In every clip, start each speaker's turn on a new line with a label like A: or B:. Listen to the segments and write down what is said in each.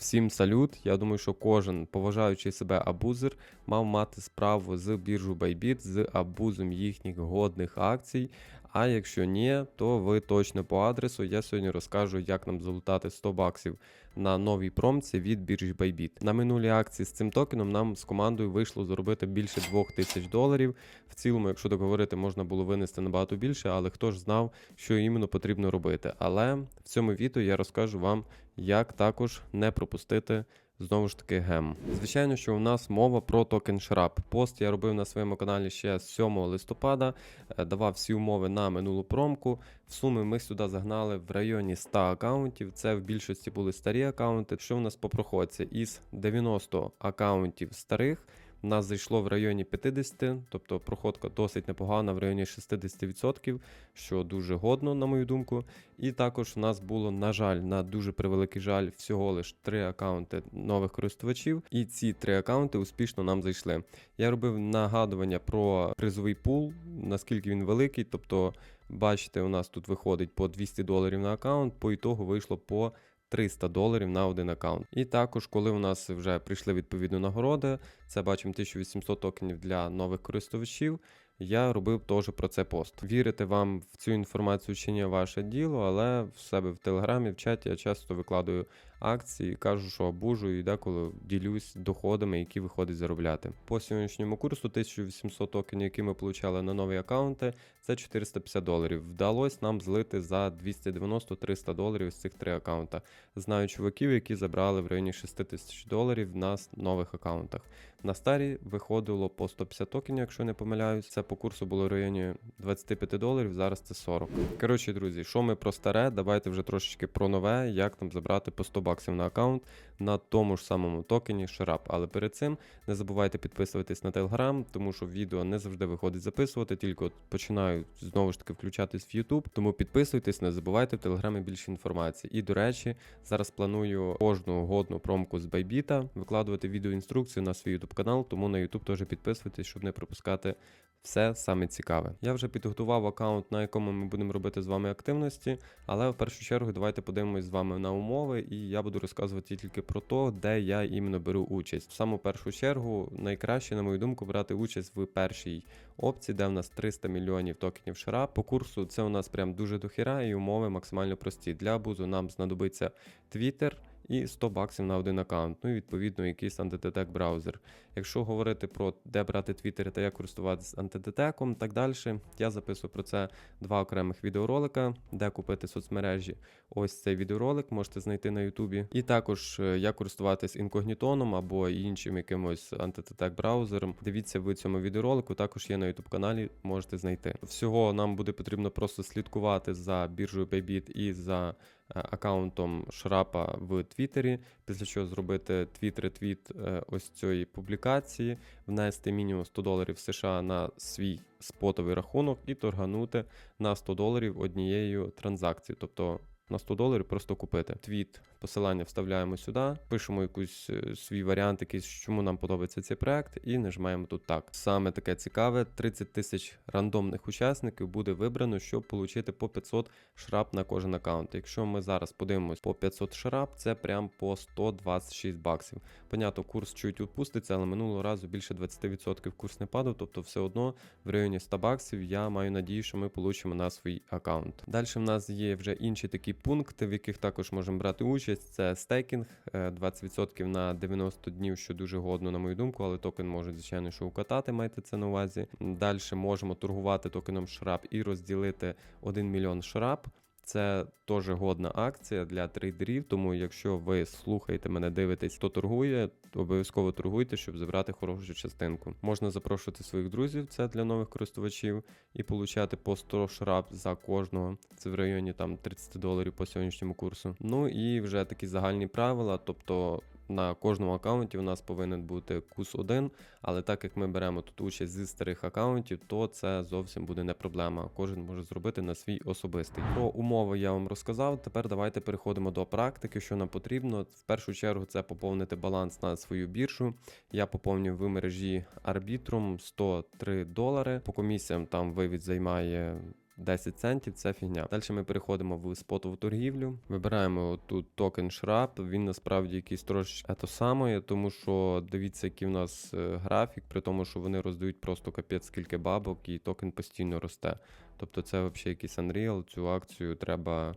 A: Всім салют. Я думаю, що кожен поважаючий себе абузер мав мати справу з біржу Bybit, з абузом їхніх годних акцій. А якщо ні, то ви точно по адресу. Я сьогодні розкажу, як нам залутати 100 баксів на новій промці від біржі Bybit. На минулій акції з цим токеном нам з командою вийшло заробити більше 2000 доларів. В цілому, якщо так говорити, можна було винести набагато більше, але хто ж знав, що іменно потрібно робити. Але в цьому відео я розкажу вам, як також не пропустити. Знову ж таки, гем. Звичайно, що у нас мова про токен Шрап. Пост я робив на своєму каналі ще з 7 листопада, е, давав всі умови на минулу промку. В сумі ми сюди загнали в районі 100 акаунтів. Це в більшості були старі акаунти. Що в нас по проходці? Із 90 акаунтів старих. Нас зайшло в районі 50, тобто проходка досить непогана в районі 60%, що дуже годно, на мою думку. І також у нас було, на жаль, на дуже превеликий жаль, всього лиш 3 акаунти нових користувачів, і ці три акаунти успішно нам зайшли. Я робив нагадування про призовий пул, наскільки він великий. Тобто, бачите, у нас тут виходить по 200 доларів на акаунт, по ітогу вийшло по 300 доларів на один аккаунт. І також, коли у нас вже прийшли відповідні нагороди, це бачимо 1800 токенів для нових користувачів. Я робив теж про це пост. Вірити вам в цю інформацію чи ні ваше діло, але в себе в телеграмі, в чаті я часто викладаю акції, кажу, що обужую і деколи ділюсь доходами, які виходить заробляти. По сьогоднішньому курсу 1800 токенів, які ми получали на нові аккаунти, це 450 доларів. Вдалося нам злити за 290-300 доларів з цих три аккаунта. Знаю чуваків, які забрали в районі 6 тисяч доларів на нових аккаунтах. На старі виходило по 150 токенів, якщо не помиляюсь. Це по курсу було в районі 25 доларів, зараз це 40. Коротше, друзі, що ми про старе, давайте вже трошечки про нове, як там забрати по 100 баксів на аккаунт на тому ж самому токені Sharap. Але перед цим не забувайте підписуватись на Telegram, тому що відео не завжди виходить записувати, тільки от починаю знову ж таки включатись в YouTube. Тому підписуйтесь, не забувайте в Телеграмі більше інформації. І до речі, зараз планую кожну годну промку з Байбіта викладувати відеоінструкцію на свій YouTube канал, тому на YouTube теж підписуйтесь, щоб не пропускати все саме цікаве. Я вже підготував аккаунт, на якому ми будемо робити з вами активності, але в першу чергу давайте подивимось з вами на умови, і я буду розказувати тільки про те, де я іменно беру участь. В саму першу чергу найкраще, на мою думку, брати участь в першій опції, де в нас 300 мільйонів токенів шара. По курсу це у нас прям дуже дохіра, і умови максимально прості. Для абузу нам знадобиться Twitter і 100 баксів на один аккаунт. Ну і відповідно якийсь антидетек браузер. Якщо говорити про де брати твіттер та як користуватися антидетеком, так далі, я записую про це два окремих відеоролика, де купити соцмережі. Ось цей відеоролик можете знайти на Ютубі. І також е, як користуватись інкогнітоном або іншим якимось антидетек браузером. Дивіться в цьому відеоролику, також є на Ютуб каналі, можете знайти. Всього нам буде потрібно просто слідкувати за біржею Bybit і за аккаунтом Шрапа в Твіттері, після чого зробити твіт-ретвіт е, ось цієї публікації, внести мінімум 100 доларів США на свій спотовий рахунок і торганути на 100 доларів однією транзакцією. Тобто на 100 доларів просто купити. Твіт, посилання вставляємо сюди, пишемо якийсь е, свій варіант, якийсь, чому нам подобається цей проект, і нажимаємо тут так. Саме таке цікаве: 30 тисяч рандомних учасників буде вибрано, щоб отримати по 500 шрап на кожен аккаунт. Якщо ми зараз подивимось по 500 шрап, це прям по 126 баксів. Понятно, курс чуть відпуститься, але минулого разу більше 20% курс не падав, тобто все одно в районі 100 баксів я маю надію, що ми получимо на свій аккаунт. Далі в нас є вже інші такі пункти, в яких також можемо брати участь. Це стейкінг 20% на 90 днів, що дуже годно, на мою думку, але токен може, звичайно, що укатати, майте це на увазі. Далі можемо торгувати токеном шрап і розділити 1 мільйон шрап. Це теж годна акція для трейдерів, тому якщо ви слухаєте мене, дивитесь, хто торгує, то обов'язково торгуйте, щоб забрати хорошу частинку. Можна запрошувати своїх друзів, це для нових користувачів, і получати по 100 шрап за кожного. Це в районі там 30 доларів по сьогоднішньому курсу. Ну і вже такі загальні правила, тобто на кожному аккаунті у нас повинен бути кус 1, але так як ми беремо тут участь зі старих аккаунтів, то це зовсім буде не проблема. Кожен може зробити на свій особистий. Про умови я вам розказав. Тепер давайте переходимо до практики, що нам потрібно. В першу чергу це поповнити баланс на свою біржу. Я поповнюю в мережі Arbitrum 103 долари. По комісіям там вивід займає 10 центів це фігня. Далі ми переходимо в спотову торгівлю. Вибираємо тут токен Шрап. Він насправді якийсь трошки те саме, тому що дивіться, який в нас е, графік, при тому, що вони роздають просто капець скільки бабок, і токен постійно росте. Тобто це взагалі якийсь Unreal, цю акцію треба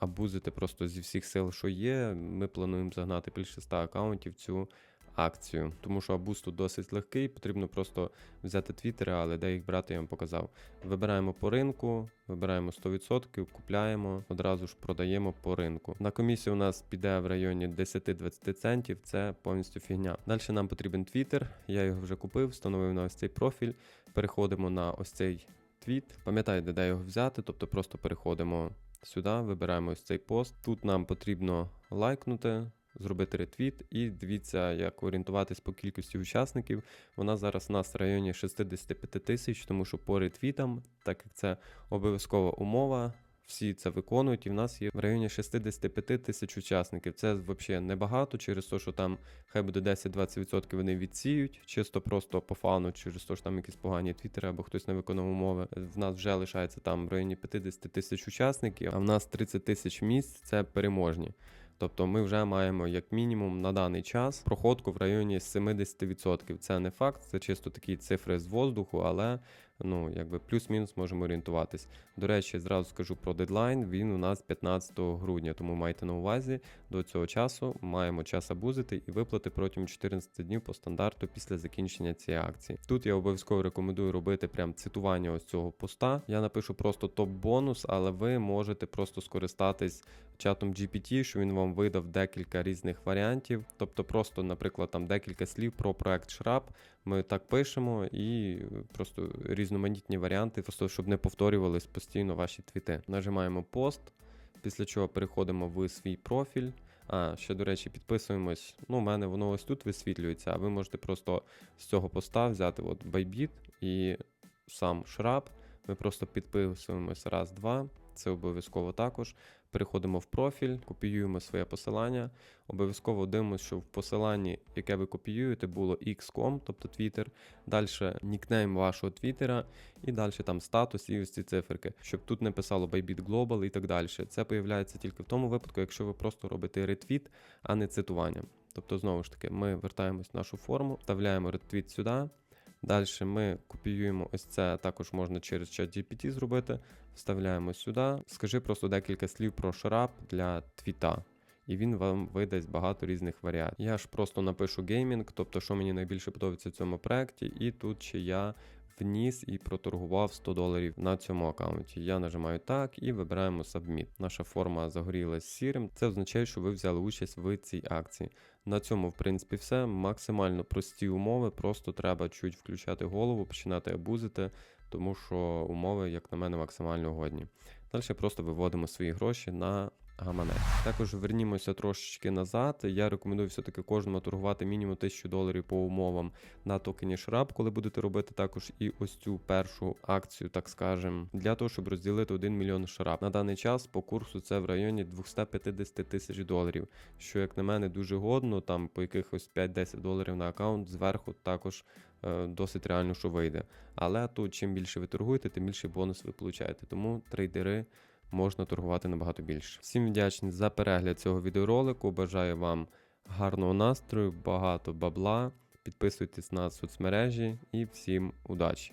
A: абузити просто зі всіх сил, що є. Ми плануємо загнати більше 100 аккаунтів цю акцію, тому що абуз тут досить легкий, потрібно просто взяти твіттери, але де їх брати, я вам показав. Вибираємо по ринку, вибираємо 100%, купляємо, одразу ж продаємо по ринку. На комісію у нас піде в районі 10-20 центів, це повністю фігня. Далі нам потрібен твіттер, я його вже купив, встановив на ось цей профіль. Переходимо на ось цей твіт. Пам'ятаєте, де його взяти, тобто просто переходимо сюди, вибираємо ось цей пост. Тут нам потрібно лайкнути. Зробити ретвіт і дивіться, як орієнтуватись по кількості учасників. Вона зараз у нас в районі 65 тисяч, тому що по ретвітам, так як це обов'язкова умова, всі це виконують, і в нас є в районі 65 тисяч учасників. Це взагалі небагато, через те, що там хай буде 10-20% вони відсіють, чисто просто по фану, через те, що там якісь погані твіттери або хтось не виконав умови. В нас вже лишається там в районі 50 тисяч учасників, а в нас 30 тисяч місць це переможні. Тобто ми вже маємо як мінімум на даний час проходку в районі 70%. Це не факт, це чисто такі цифри з воздуху, але ну якби плюс-мінус можемо орієнтуватись. До речі, зразу скажу про дедлайн. Він у нас 15 грудня, тому майте на увазі до цього часу маємо час абузити і виплати протягом 14 днів по стандарту після закінчення цієї акції. Тут я обов'язково рекомендую робити прям цитування ось цього поста. Я напишу просто топ-бонус, але ви можете просто скористатись чатом GPT, що він вам видав декілька різних варіантів. Тобто, просто, наприклад, там декілька слів про проект Shrap. Ми так пишемо і просто різноманітні варіанти, просто щоб не повторювались постійно ваші твіти. Нажимаємо пост, після чого переходимо в свій профіль. А, ще, до речі, підписуємось. Ну, у мене воно ось тут висвітлюється, а ви можете просто з цього поста взяти от Bybit і сам Шрап. Ми просто підписуємось раз, два. Це обов'язково також. Переходимо в профіль, копіюємо своє посилання. Обов'язково дивимося, що в посиланні, яке ви копіюєте, було x.com, тобто Twitter. Далі нікнейм вашого твіттера, і далі там статус і ось ці циферки, щоб тут не писало Bybit Global і так далі. Це появляється тільки в тому випадку, якщо ви просто робите ретвіт, а не цитування. Тобто, знову ж таки, ми вертаємось в нашу форму, вставляємо ретвіт сюди. Далі ми копіюємо ось це, також можна через чат GPT зробити. Вставляємо сюди. Скажи просто декілька слів про шрап для твіта. І він вам видасть багато різних варіантів. Я ж просто напишу геймінг, тобто, що мені найбільше подобається в цьому проєкті, і тут ще я вніс і проторгував 100 доларів на цьому аккаунті. Я нажимаю так і вибираємо Submit. Наша форма загорілась сірим. Це означає, що ви взяли участь в цій акції. На цьому, в принципі, все. Максимально прості умови, просто треба чуть включати голову, починати абузити, тому що умови, як на мене, максимально годні. Далі просто виводимо свої гроші на гаманець. Також вернімося трошечки назад. Я рекомендую все-таки кожному торгувати мінімум 1000 доларів по умовам на токені Шраб, коли будете робити також і ось цю першу акцію, так скажем, для того, щоб розділити 1 мільйон Шраб. На даний час по курсу це в районі 250 тисяч доларів, що, як на мене, дуже годно, там по якихось 5-10 доларів на аккаунт зверху також. е, Досить реально, що вийде. Але тут чим більше ви торгуєте, тим більше бонус ви получаєте. Тому трейдери можна торгувати набагато більше. Всім вдячний за перегляд цього відеоролику. Бажаю вам гарного настрою, багато бабла. Підписуйтесь на соцмережі і всім удачі!